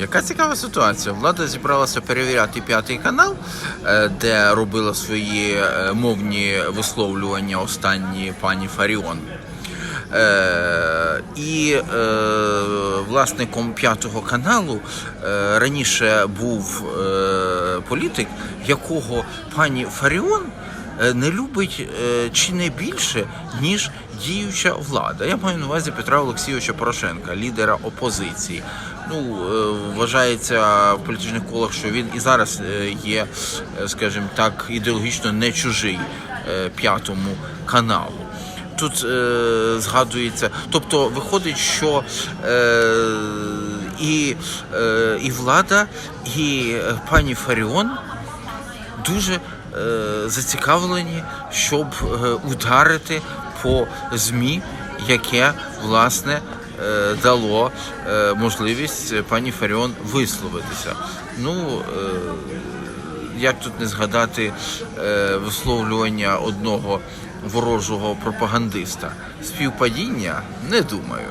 Яка цікава ситуація? Влада зібралася перевіряти п'ятий канал, е, де робила свої е, мовні висловлювання останні пані Фаріон. Е, і е, власником п'ятого каналу е, раніше був е, політик, якого пані Фаріон не любить е, чи не більше, ніж діюча влада. Я маю на увазі Петра Олексійовича Порошенка, лідера опозиції. Ну, е, вважається в політичних колах, що він і зараз е, є, е, скажімо так, ідеологічно не чужий е, п'ятому каналу. Тут е, згадується, тобто виходить, що е, і, е, і влада, і е, пані Фаріон дуже е, зацікавлені, щоб е, ударити по ЗМІ, яке власне е, дало можливість пані Фаріон висловитися. Ну, як тут не згадати висловлювання одного ворожого пропагандиста? Співпадіння? Не думаю.